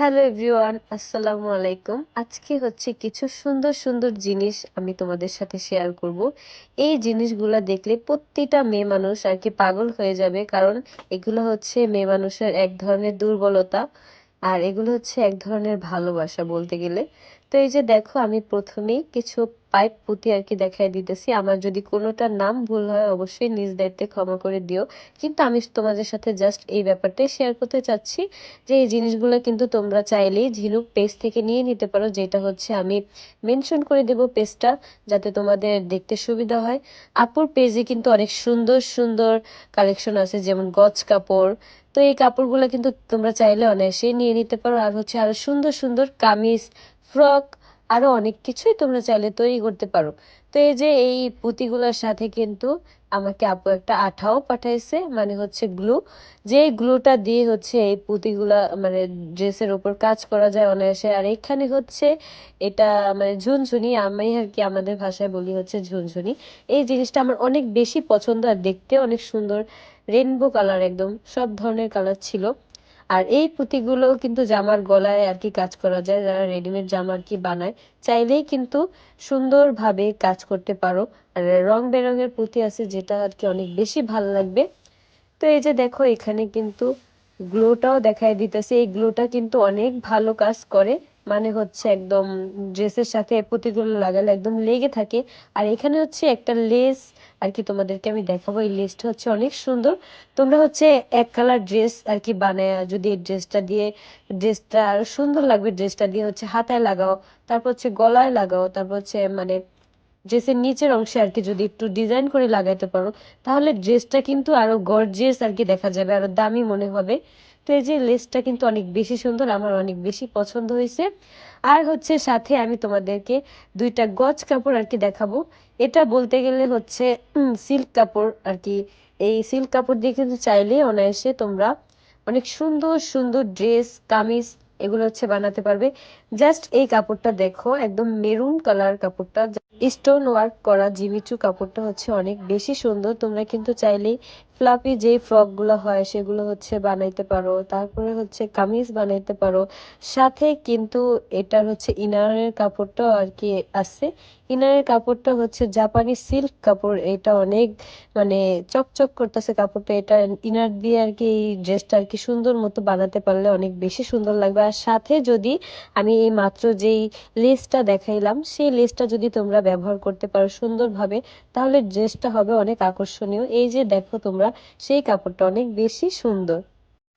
Hello everyone, আসসালামু আলাইকুম। আজকে হচ্ছে কিছু সুন্দর সুন্দর জিনিস আমি তোমাদের সাথে শেয়ার করব। এই জিনিসগুলো দেখলে প্রতিটা মেয়ে মানুষ আর কি পাগল হয়ে যাবে, কারণ এগুলো হচ্ছে মেয়ে মানুষের এক ধরনের দুর্বলতা। আর এগুলো হচ্ছে এক ধরনের ভালোবাসা বলতে গেলে। তো এই যে দেখো, আমি প্রথমেই কিছু পাইপ পুঁতি আর কি দেখাই দিতেছি। আমার যদি কোনোটার নাম ভুল হয়, অবশ্যই নিজ দায়িত্বে ক্ষমা করে দিও। কিন্তু আমি তোমাদের সাথে জাস্ট এই ব্যাপারটাই শেয়ার করতে চাচ্ছি যে, এই জিনিসগুলো কিন্তু তোমরা চাইলেই ঝিনুক পেজ থেকে নিয়ে নিতে পারো, যেটা হচ্ছে আমি মেনশন করে দেব পেজটা যাতে তোমাদের দেখতে সুবিধা হয়। আপুর পেজে কিন্তু অনেক সুন্দর সুন্দর কালেকশন আছে, যেমন গজ কাপড় তো এই কাপড়গুলো কিন্তু তোমরা চাইলে অনায়াসেই নিয়ে নিতে পারো। আর হচ্ছে আরও সুন্দর সুন্দর কামিজ, ফ্রক আরও অনেক কিছুই তোমরা চাইলে তৈরি করতে পারো। তো এই যে এই পুঁতিগুলোর সাথে কিন্তু আমাকে আপু একটা আঠাও পাঠাইছে মানে হচ্ছে গ্লু। যে গ্লুটা দিয়ে হচ্ছে এই পুঁতিগুলা মানে ড্রেসের ওপর কাজ করা যায় অনায়াসে। আর এখানে হচ্ছে এটা মানে ঝুনঝুনি, আমি আর কি আমাদের ভাষায় বলি হচ্ছে ঝুনঝুনি। এই জিনিসটা আমার অনেক বেশি পছন্দ আর দেখতে অনেক সুন্দর। রেনবো কালার একদম, সব ধরনের কালার ছিল। আর এই পুঁতিগুলো কিন্তু জামার গলায় আর কি কাজ করা যায়, যারা রেডিমেড জামা আর কি বানায়, চাইলেই কিন্তু সুন্দরভাবে কাজ করতে পারো। আর রং বেরঙের পুঁতি আছে যেটা আর কি অনেক বেশি ভালো লাগবে। তো এই যে দেখো, এখানে কিন্তু গ্লোটাও দেখায় দিতেছে। এই গ্লোটা কিন্তু অনেক ভালো কাজ করে। মানে হচ্ছে একদম ড্রেসের সাথে পুঁতিগুলো লাগালে একদম লেগে থাকে। আর এখানে হচ্ছে একটা লেস আর কি তোমাদেরকে আমি দেখাবো। এই লেসটা হচ্ছে অনেক সুন্দর। তোমরা হচ্ছে এক কালার ড্রেস আর কি বানায় যদি এই ড্রেসটা দিয়ে, ড্রেসটা সুন্দর লাগবে, ড্রেসটা দিয়ে হচ্ছে হাতায় লাগাও, তারপর হচ্ছে গলায় লাগাও, তারপর হচ্ছে মানে ড্রেসের নিচের অংশে আর কি যদি একটু ডিজাইন করে লাগাইতে পারো, তাহলে ড্রেসটা কিন্তু আরও গর্জিয়াস আর কি দেখা যাবে, আরও দামি মনে হবে। তো এই যে লেসটা কিন্তু অনেক বেশি সুন্দর, আমার অনেক বেশি পছন্দ হয়েছে। আর হচ্ছে সাথে আমি তোমাদেরকে দুইটা গজ কাপড় আর কি দেখাবো। এটা বলতে গেলে হচ্ছে সিল্ক কাপড় আর কি। এই সিল্ক কাপড় দিয়ে কিন্তু চাইলে অনায়াসে তোমরা অনেক সুন্দর সুন্দর ড্রেস কামিজ এগুলো হচ্ছে বানাতে পারবে। জাস্ট এই কাপড়টা দেখো, একদম মেরুন কালার কাপড়টা। স্টোন ওয়ার্ক করা জিমিচু কাপড়টা হচ্ছে অনেক বেশি সুন্দর। তোমরা কিন্তু চাইলেই ফ্লাপি যে ফ্রকগুলো হয়, সেগুলো হচ্ছে বানাইতে পারো। তারপরে হচ্ছে কামিজ বানাইতে পারো। সাথে কিন্তু এটার হচ্ছে ইনারের কাপড়টাও আর কি আছে। ইনারের কাপড়টা হচ্ছে জাপানি সিল্ক কাপড়। এটা অনেক মানে চকচক করতেছে কাপড়টা। এটা ইনার দিয়ে আর কি এই ড্রেসটা আর কি সুন্দর মতো বানাতে পারলে অনেক বেশি সুন্দর লাগবে। আর সাথে যদি আমি মাত্র যেই লেসটা দেখাইলাম, সেই লেসটা যদি তোমরা ব্যবহার করতে পারো সুন্দরভাবে, তাহলে ড্রেসটা হবে অনেক আকর্ষণীয়। এই যে দেখো তোমরা, সেই কাপড়টা অনেক বেশি সুন্দর।